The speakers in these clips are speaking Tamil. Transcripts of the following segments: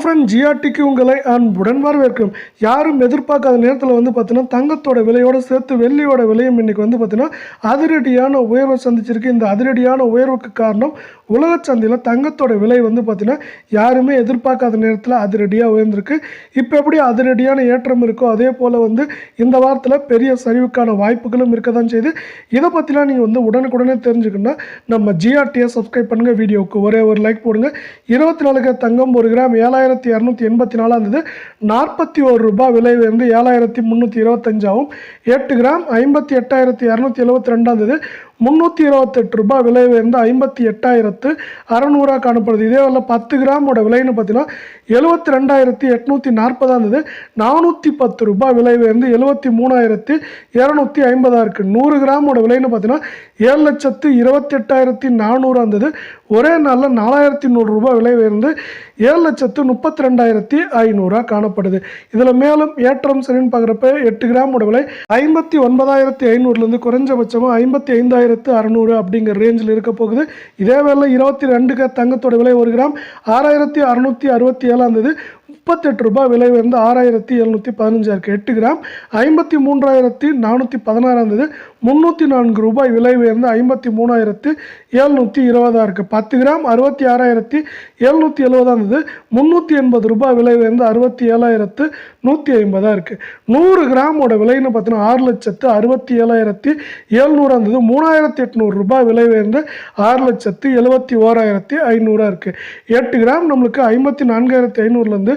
ஃப்ரெண்ட் ஜிஆர்டிக்கு உங்களை அன்புடன் வரவேற்கும். யாரும் எதிர்பார்க்காத நேரத்தில் வந்து பார்த்தீங்கன்னா தங்கத்தோட விலையோடு சேர்த்து வெள்ளியோட விலையும் இன்றைக்கி வந்து பார்த்தீங்கன்னா அதிரடியான உயர்வை சந்திச்சிருக்கு. இந்த அதிரடியான உயர்வுக்கு காரணம் உலக சந்தையில் தங்கத்தோட விலை வந்து பார்த்தீங்கன்னா யாருமே எதிர்பார்க்காத நேரத்தில் அதிரடியாக உயர்ந்திருக்கு. இப்போ எப்படி அதிரடியான ஏற்றம் இருக்கோ அதே போல் வந்து இந்த வாரத்தில் பெரிய சரிவுக்கான வாய்ப்புகளும் இருக்க தான் செய்யுது. இதை பற்றிலாம் நீங்கள் வந்து உடனுக்குடனே தெரிஞ்சுக்கணும்னா நம்ம ஜிஆர்டியை சப்ஸ்கிரைப் பண்ணுங்கள் வீடியோவுக்கு ஒரே ஒரு லைக் போடுங்க. இருபத்தி நாலுக்கு தங்கம் ஒரு கிராம் ஏழாயிரம் ஏழாயிரத்தி இரநூத்தி எண்பத்தி நாலாம் இருந்தது நாற்பத்தி ஒரு ரூபாய் விலை வந்து ஏழாயிரத்தி முந்நூற்றி இருபத்தஞ்சாகவும் எட்டு கிராம் ஐம்பத்தி எட்டாயிரத்தி இரநூத்தி எழுபத்தி ரெண்டாம் தேதி முந்நூற்றி இருபத்தெட்டு ரூபாய் விலை உயர்ந்து ஐம்பத்தி எட்டாயிரத்து அறநூறாக காணப்படுது. இதே வரல பத்து கிராமோட விலைன்னு பார்த்தீங்கன்னா எழுபத்தி ரெண்டாயிரத்தி எட்நூற்றி நாற்பதாக இருந்தது நானூற்றி பத்து ரூபாய் விலை உயர்ந்து எழுபத்தி மூணாயிரத்தி இரநூத்தி ஐம்பதாக இருக்குது நூறு கிராமோட விலைன்னு பார்த்தீங்கன்னா ஏழு லட்சத்து இருபத்தெட்டாயிரத்தி நானூறாக இருந்தது ஒரே நாளில் நாலாயிரத்தி நூறுரூபா விலை உயர்ந்து ஏழு லட்சத்து முப்பத்தி ரெண்டாயிரத்தி ஐநூறுரூவா காணப்படுது. இதில் மேலும் ஏற்றம் சரின்னு பார்க்குறப்ப எட்டு கிராமோட விலை ஐம்பத்தி ஒன்பதாயிரத்தி ஐநூறுலேருந்து குறைஞ்சபட்சமாக ஐம்பத்தி ஐந்தாயிரத்து அறநூறு அப்படிங்கிற ரேஞ்சில் இருக்க போகுது. இதே வேலை இருபத்தி ரெண்டு தங்கத்தோட விலை ஒரு கிராம் ஆறாயிரத்தி அறுநூற்றி அறுபத்தி ஏழாம் தேதி முப்பத்தெட்டு ரூபாய் விலை வந்து ஆறாயிரத்தி எழுநூற்றி பதினஞ்சாக இருக்குது எட்டு கிராம் ஐம்பத்தி மூன்றாயிரத்தி நானூற்றி பதினாறாக இருந்தது முந்நூற்றி நான்கு ரூபாய் விலை உயர்ந்து ஐம்பத்தி மூணாயிரத்து எழுநூற்றி இருபதாக இருக்குது பத்து கிராம் அறுபத்தி ஆறாயிரத்தி எழுநூற்றி எழுபதாக இருந்தது முந்நூற்றி எண்பது ரூபாய் விலை உயர்ந்து அறுபத்தி ஏழாயிரத்து நூற்றி ஐம்பதாக இருக்குது நூறு கிராமோட விலைன்னு பார்த்தீங்கன்னா ஆறு லட்சத்து அறுபத்தி ஏழாயிரத்தி எழுநூறாக இருந்தது மூணாயிரத்தி எட்நூறு ரூபாய் விலை உயர்ந்து ஆறு லட்சத்து எழுபத்தி ஓராயிரத்தி ஐநூறாக இருக்குது எட்டு கிராம் நம்மளுக்கு ஐம்பத்தி நான்காயிரத்தி ஐநூறுலேருந்து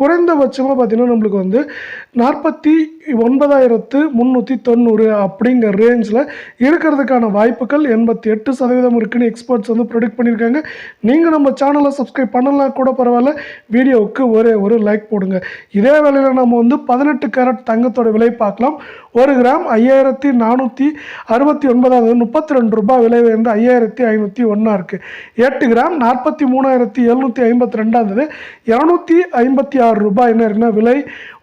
குறைந்தபட்சமாக பார்த்தீங்கன்னா நம்மளுக்கு வந்து நாற்பத்தி ஒன்பதாயிரத்து முந்நூற்றி தொண்ணூறு அப்படிங்கிற ரேஞ்சில் இருக்கிறதுக்கான வாய்ப்புகள் எண்பத்தி எட்டு சதவீதம் இருக்குன்னு எக்ஸ்பர்ட்ஸ் வந்து ப்ரொடிக்ட் பண்ணியிருக்காங்க. நீங்கள் நம்ம சேனலை சப்ஸ்கிரைப் பண்ணலாம் கூட பரவாயில்ல. வீடியோவுக்கு ஒரே ஒரு லைக் போடுங்க. இதே வேளையில் நம்ம வந்து பதினெட்டு கேரட் தங்கத்தோட விலை பார்க்கலாம். ஒரு கிராம் ஐயாயிரத்தி நானூற்றி அறுபத்தி ஒன்பதாவது முப்பத்தி ரெண்டு ரூபாய் விலை வந்து ஐயாயிரத்தி ஐநூற்றி ஒன்றா இருக்குது எட்டு கிராம் நாற்பத்தி மூணாயிரத்தி எழுநூற்றி ஐம்பத்தி ரெண்டாந்தது இரநூத்தி ஐம்பத்தி ஆறு ஆறு ரூபாய் என்ன இருக்குன்னா விலை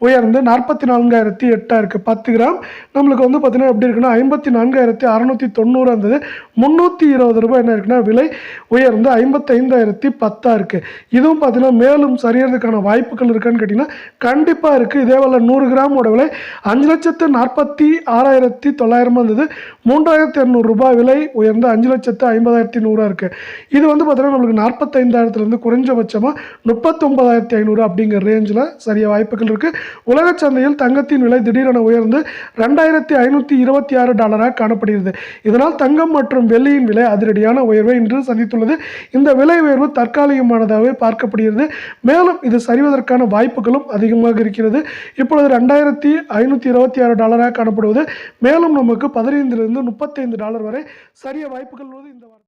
உயர்ந்து நாற்பத்தி நான்காயிரத்தி எட்டாக இருக்குது பத்து கிராம். நம்மளுக்கு வந்து பார்த்திங்கன்னா எப்படி இருக்குன்னா ஐம்பத்தி நான்காயிரத்தி அறநூற்றி தொண்ணூறு இருந்தது முந்நூற்றி இருபது ரூபாய் என்ன இருக்குன்னா விலை உயர்ந்து ஐம்பத்தைந்தாயிரத்தி பத்தாக இருக்குது இதுவும் பார்த்தீங்கன்னா மேலும் சரியறதுக்கான வாய்ப்புகள் இருக்கான்னு கேட்டிங்கன்னா கண்டிப்பாக இருக்குது இதே போல் நூறு கிராமோட விலை அஞ்சு லட்சத்து நாற்பத்தி ஆறாயிரத்தி தொள்ளாயிரமாக இருந்தது மூன்றாயிரத்தி இரநூறு ரூபாய் விலை உயர்ந்து அஞ்சு லட்சத்து ஐம்பதாயிரத்தி நூறாக இருக்குது இது வந்து பார்த்தீங்கன்னா நம்மளுக்கு நாற்பத்தைந்தாயிரத்துலேருந்து குறைஞ்சபட்சமாக முப்பத்தொம்பதாயிரத்தி ஐநூறு அப்படிங்கிற ரேஞ்சில் சரிய வாய்ப்புகள் இருக்குது உலக சந்தையில் தங்கத்தின் விலை திடீரென உயர்ந்து ரெண்டாயிரத்தி ஐநூற்றி இருபத்தி ஆறு டாலராக காணப்படுகிறது. இதனால் தங்கம் மற்றும் வெள்ளியின் விலை அதிரடியான உயர்வை இன்று சந்தித்துள்ளது. இந்த விலை உயர்வு தற்காலிகமானதாகவே பார்க்கப்படுகிறது. மேலும் இது சரிவதற்கான வாய்ப்புகளும் அதிகமாக இருக்கிறது. இப்பொழுது ரெண்டாயிரத்தி ஐநூற்றி இருபத்தி ஆறு டாலராக காணப்படுவது. மேலும் நமக்கு பதினைந்திலிருந்து முப்பத்தைந்து டாலர் வரை சரிய வாய்ப்புகள் உள்ளது. இந்த